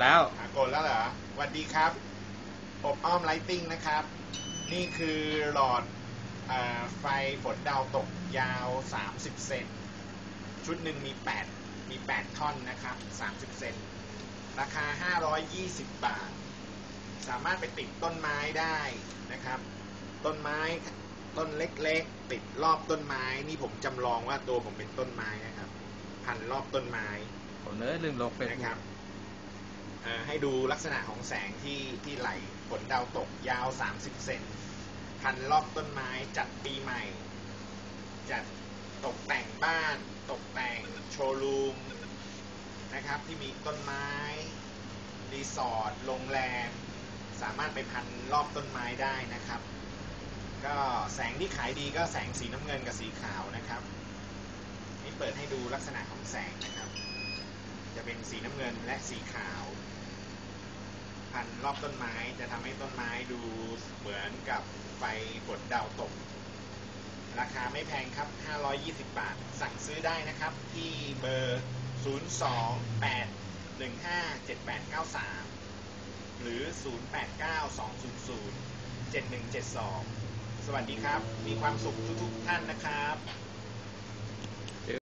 แล้วหากดแล้วเหรอสวัสดีครับ อบอ้อมไลติ้งนะครับ นี่คือหลอดอาไฟฝนดาวตกยาว 30 เซน ชุดหนึ่งมี 8 มี 8 ท่อนนะครับ 30 เซน ราคา 520 บาท สามารถไปติดต้นไม้ได้นะครับ ต้นไม้ต้นเล็กๆ ติดรอบต้นไม้ นี่ผมจำลองว่าตัวผมเป็นต้นไม้นะครับ พันรอบต้นไม้ผมเนื้อลืมลงเฟซนะครับเอ่อ ให้ดูลักษณะของแสงที่ที่ไหลฝนดาวตกยาว 30 เซนพันรอบต้นไม้จัดปีใหม่ จัดตกแต่งบ้าน ตกแต่งโชว์รูมนะครับที่มีต้นไม้ รีสอร์ทโรงแรม สามารถไปพันรอบต้นไม้ได้นะครับ ก็แสงที่ขายดีก็แสงสีน้ำเงินกับสีขาวนะครับ นี่เปิดให้ดูลักษณะของแสงนะครับ จะเป็นสีน้ำเงินและสีขาว พันรอบต้นไม้จะทำให้ต้นไม้ดูเหมือนกับไฟฝนดาวตก ราคาไม่แพงครับ 520 บาท สั่งซื้อได้นะครับที่เบอร์ 028157893 หรือ 0892007172 สวัสดีครับ มีความสุขทุกๆท่านนะครับ